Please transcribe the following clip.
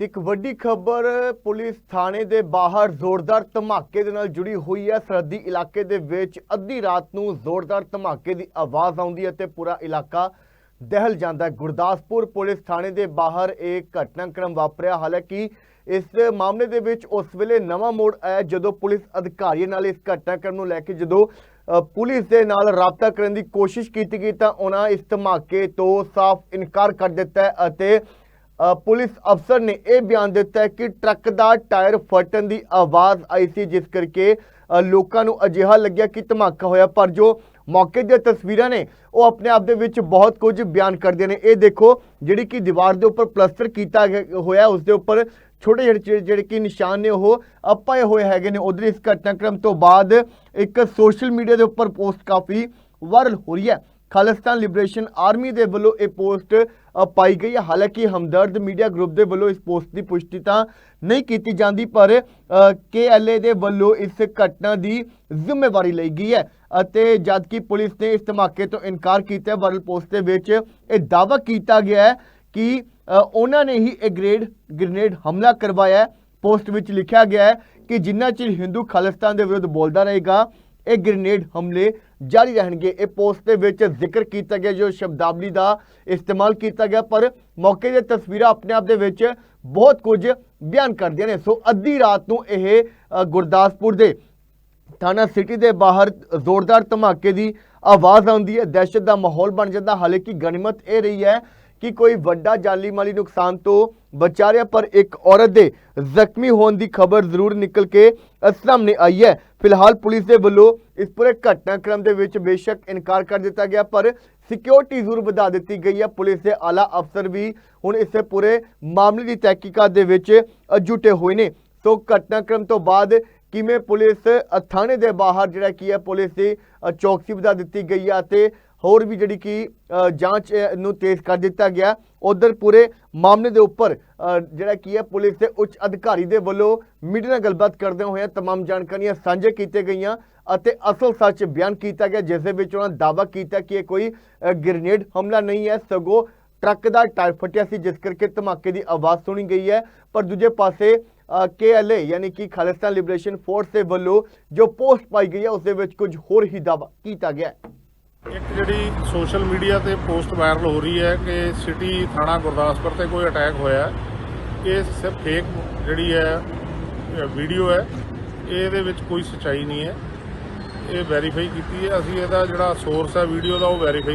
ਤੇ ਇੱਕ ਵੱਡੀ ਖਬਰ, ਪੁਲਿਸ ਥਾਣੇ ਦੇ ਬਾਹਰ ਜ਼ੋਰਦਾਰ ਧਮਾਕੇ ਦੇ ਨਾਲ ਜੁੜੀ ਹੋਈ ਹੈ। ਸਰਹੱਦੀ ਇਲਾਕੇ ਦੇ ਵਿੱਚ ਅੱਧੀ ਰਾਤ ਨੂੰ ਜ਼ੋਰਦਾਰ ਧਮਾਕੇ ਦੀ ਆਵਾਜ਼ ਆਉਂਦੀ ਹੈ ਤੇ ਪੂਰਾ ਇਲਾਕਾ ਦਹਿਲ ਜਾਂਦਾ ਹੈ। ਗੁਰਦਾਸਪੁਰ ਪੁਲਿਸ ਥਾਣੇ ਦੇ ਬਾਹਰ ਇਹ ਘਟਨਾਕ੍ਰਮ ਵਾਪਰਿਆ। ਹਾਲਾਂਕਿ ਇਸ ਮਾਮਲੇ ਦੇ ਵਿੱਚ ਉਸ ਵੇਲੇ ਨਵਾਂ ਮੋੜ ਆਇਆ ਜਦੋਂ ਪੁਲਿਸ ਅਧਿਕਾਰੀਆਂ ਨਾਲ ਇਸ ਘਟਨਾਕ੍ਰਮ ਨੂੰ ਲੈ ਕੇ ਜਦੋਂ ਪੁਲਿਸ ਦੇ ਨਾਲ ਰਾਬਤਾ ਕਰਨ ਦੀ ਕੋਸ਼ਿਸ਼ ਕੀਤੀ ਗਈ ਤਾਂ ਉਹਨਾਂ ਇਸ ਧਮਾਕੇ ਤੋਂ ਸਾਫ਼ ਇਨਕਾਰ ਕਰ ਦਿੱਤਾ ਅਤੇ ਪੁਲਿਸ ਅਫਸਰ ਨੇ ਇਹ ਬਿਆਨ ਦਿੱਤਾ ਕਿ ਟਰੱਕ ਦਾ ਟਾਇਰ ਫਟਣ ਦੀ ਆਵਾਜ਼ ਆਈ ਸੀ, ਜਿਸ ਕਰਕੇ ਲੋਕਾਂ ਨੂੰ ਅਜਿਹਾ ਲੱਗਿਆ ਕਿ ਧਮਾਕਾ ਹੋਇਆ। ਪਰ ਜੋ ਮੌਕੇ ਦੀਆਂ ਤਸਵੀਰਾਂ ਨੇ, ਉਹ ਆਪਣੇ ਆਪ ਦੇ ਵਿੱਚ ਬਹੁਤ ਕੁਝ ਬਿਆਨ ਕਰਦੀਆਂ ਨੇ। ਇਹ ਦੇਖੋ, ਜਿਹੜੀ ਕਿ ਦੀਵਾਰ ਦੇ ਉੱਪਰ ਪਲਸਟਰ ਕੀਤਾ ਹੋਇਆ, ਉਸ ਦੇ ਉੱਪਰ ਛੋਟੇ ਜਿਹੜੇ ਜਿਹੜੇ ਕਿ ਨਿਸ਼ਾਨ ਨੇ, ਉਹ ਅਪਾਏ ਹੋਏ ਹੈਗੇ ਨੇ। ਉਧਰ ਇਸ ਘਟਨਾਕ੍ਰਮ ਤੋਂ ਬਾਅਦ ਇੱਕ ਸੋਸ਼ਲ ਮੀਡੀਆ ਦੇ ਉੱਪਰ ਪੋਸਟ ਕਾਫੀ ਵਾਇਰਲ ਹੋ ਰਹੀ ਹੈ। ਖਾਲਿਸਤਾਨ ਲਿਬਰੇਸ਼ਨ ਆਰਮੀ ਦੇ ਵੱਲੋਂ ਇਹ ਪੋਸਟ ਪਾਈ ਗਈ ਹੈ। ਹਾਲਾਂਕਿ ਹਮਦਰਦ ਮੀਡੀਆ ਗਰੁੱਪ ਦੇ ਵੱਲੋਂ ਇਸ ਪੋਸਟ ਦੀ ਪੁਸ਼ਟੀ ਤਾਂ ਨਹੀਂ ਕੀਤੀ ਜਾਂਦੀ, ਪਰ ਕੇਐਲਏ ਦੇ ਵੱਲੋਂ ਇਸ ਘਟਨਾ ਦੀ ਜ਼ਿੰਮੇਵਾਰੀ ਲਈ ਗਈ ਹੈ। ਅਤੇ ਜਦਕਿ ਪੁਲਿਸ ਨੇ ਇਸ ਧਮਾਕੇ ਤੋਂ ਇਨਕਾਰ ਕੀਤਾ ਹੈ, ਵਾਇਰਲ ਪੋਸਟ ਦੇ ਵਿੱਚ ਇਹ ਦਾਅਵਾ ਕੀਤਾ ਗਿਆ ਹੈ ਕਿ ਉਹਨਾਂ ਨੇ ਹੀ ਇਹ ਗ੍ਰੇਡ, ਗ੍ਰੇਨੇਡ ਹਮਲਾ ਕਰਵਾਇਆ ਪੋਸਟ ਵਿੱਚ ਲਿਖਿਆ ਗਿਆ ਹੈ ਕਿ ਜਿੰਨਾ ਚਿਰ ਹਿੰਦੂ ਖਾਲਿਸਤਾਨ ਦੇ ਵਿਰੁੱਧ ਬੋਲਦਾ ਰਹੇਗਾ ਇਹ ਗ੍ਰੇਨੇਡ ਹਮਲੇ ਜਾਰੀ ਰਹਿਣਗੇ। ਇਹ ਪੋਸਟ ਦੇ ਵਿੱਚ ਜ਼ਿਕਰ ਕੀਤਾ ਗਿਆ, ਜੋ ਸ਼ਬਦਾਵਲੀ ਦਾ ਇਸਤੇਮਾਲ ਕੀਤਾ ਗਿਆ, ਪਰ ਮੌਕੇ ਦੀਆਂ ਤਸਵੀਰਾਂ ਆਪਣੇ ਆਪ ਦੇ ਵਿੱਚ ਬਹੁਤ ਕੁਝ ਬਿਆਨ ਕਰਦੀਆਂ ਨੇ। ਸੋ ਅੱਧੀ ਰਾਤ ਨੂੰ ਇਹ ਗੁਰਦਾਸਪੁਰ ਦੇ ਥਾਣਾ ਸਿਟੀ ਦੇ ਬਾਹਰ ਜ਼ੋਰਦਾਰ ਧਮਾਕੇ ਦੀ ਆਵਾਜ਼ ਆਉਂਦੀ ਹੈ। ਦਹਿਸ਼ਤ ਦਾ ਮਾਹੌਲ ਬਣ ਜਾਂਦਾ। ਹਾਲਾਂਕਿ ਗਨੀਮਤ ਇਹ ਰਹੀ ਹੈ ਕਿ ਕੋਈ ਵੱਡਾ ਜਾਨੀ ਮਾਲੀ ਨੁਕਸਾਨ ਤੋਂ ਬਚਾ ਰਿਹਾ ਪਰ ਇੱਕ ਔਰਤ ਦੇ ਜ਼ਖਮੀ ਹੋਣ ਦੀ ਖਬਰ ਜ਼ਰੂਰ ਨਿਕਲ ਕੇ ਸਾਹਮਣੇ ਆਈ ਹੈ। ਫਿਲਹਾਲ ਪੁਲਿਸ ਦੇ ਵੱਲੋਂ ਇਸ ਪੂਰੇ ਘਟਨਾਕ੍ਰਮ ਦੇ ਵਿੱਚ ਬੇਸ਼ੱਕ ਇਨਕਾਰ ਕਰ ਦਿੱਤਾ ਗਿਆ ਪਰ ਸਿਕਿਉਰਿਟੀ ਜ਼ਰੂਰ ਵਧਾ ਦਿੱਤੀ ਗਈ ਹੈ। ਪੁਲਿਸ ਦੇ ਆਲਾ ਅਫਸਰ ਵੀ ਹੁਣ ਇਸ ਪੂਰੇ ਮਾਮਲੇ ਦੀ ਤਹਿਕੀਕਾਤ ਦੇ ਵਿੱਚ ਅ, ਜੁਟੇ ਹੋਏ ਨੇ। ਸੋ ਘਟਨਾਕ੍ਰਮ ਤੋਂ ਬਾਅਦ ਕਿਵੇਂ ਪੁਲਿਸ ਥਾਣੇ ਦੇ ਬਾਹਰ ਜਿਹੜਾ ਕੀ ਹੈ ਪੁਲਿਸ ਦੀ ਚੌਕਸੀ ਵਧਾ ਦਿੱਤੀ ਗਈ ਹੈ ਅਤੇ ਹੋਰ ਵੀ ਜਿਹੜੀ ਕਿ ਅ, ਜਾਂਚ ਅ, ਨੂੰ ਤੇਜ਼ ਕਰ ਦਿੱਤਾ ਗਿਆ ਉਧਰ ਪੂਰੇ ਮਾਮਲੇ ਦੇ ਉੱਪਰ ਅ, ਜਿਹੜਾ ਕੀ ਹੈ ਪੁਲਿਸ ਦੇ ਉੱਚ ਅਧਿਕਾਰੀ ਦੇ ਵੱਲੋਂ ਮੀਡੀਆ ਨਾਲ ਗੱਲਬਾਤ ਕਰਦੇ ਹੋਏ तमाम ਜਾਣਕਾਰੀਆਂ ਸਾਂਝੇ ਕੀਤੇ ਗਈਆਂ ਅਤੇ ਅਸਲ ਸੱਚ ਬਿਆਨ ਕੀਤਾ ਗਿਆ ਜਿਸ ਦੇ ਵਿੱਚ ਉਹਨਾਂ ਦਾਅਵਾ ਕੀਤਾ ਕਿ ਇਹ ਕੋਈ ਅ, ਗ੍ਰੇਨੇਡ ਹਮਲਾ ਨਹੀਂ ਹੈ ਸਗੋਂ ਟਰੱਕ ਦਾ ਟਾਇਰ ਫਟਿਆ ਸੀ ਜਿਸ ਕਰਕੇ ਧਮਾਕੇ ਦੀ ਆਵਾਜ਼ ਸੁਣੀ ਗਈ ਹੈ ਪਰ ਦੂਜੇ ਪਾਸੇ ਕੇਐਲਏ ਯਾਨੀ ਕਿ ਖਾਲਿਸਤਾਨ ਲਿਬਰੇਸ਼ਨ ਫੋਰਸ ਦੇ ਵੱਲੋਂ ਜੋ ਪੋਸਟ ਪਾਈ ਗਈ ਹੈ ਉਸ ਦੇ ਵਿੱਚ ਕੁਝ ਹੋਰ ਹੀ ਦਾਅਵਾ ਕੀਤਾ ਗਿਆ ਹੈ ਇੱਕ ਜਿਹੜੀ ਸੋਸ਼ਲ ਮੀਡੀਆ ਤੇ ਪੋਸਟ ਵਾਇਰਲ ਹੋ ਰਹੀ ਹੈ ਕਿ ਸਿਟੀ ਥਾਣਾ ਗੁਰਦਾਸਪੁਰ ਤੇ ਕੋਈ ਅਟੈਕ ਹੋਇਆ ਇਹ ਸਿਰਫ ਫੇਕ ਜਿਹੜੀ ਹੈ ਵੀਡੀਓ ਹੈ। ਇਹਦੇ ਵਿੱਚ ਕੋਈ ਸੱਚਾਈ ਨਹੀਂ ਹੈ। ਇਹ ਵੈਰੀਫਾਈ ਕੀਤੀ ਹੈ। ਅਸੀਂ ਇਹਦਾ ਜਿਹੜਾ ਸੋਰਸ ਹੈ ਵੀਡੀਓ ਦਾ ਉਹ ਵੈਰੀਫਾਈ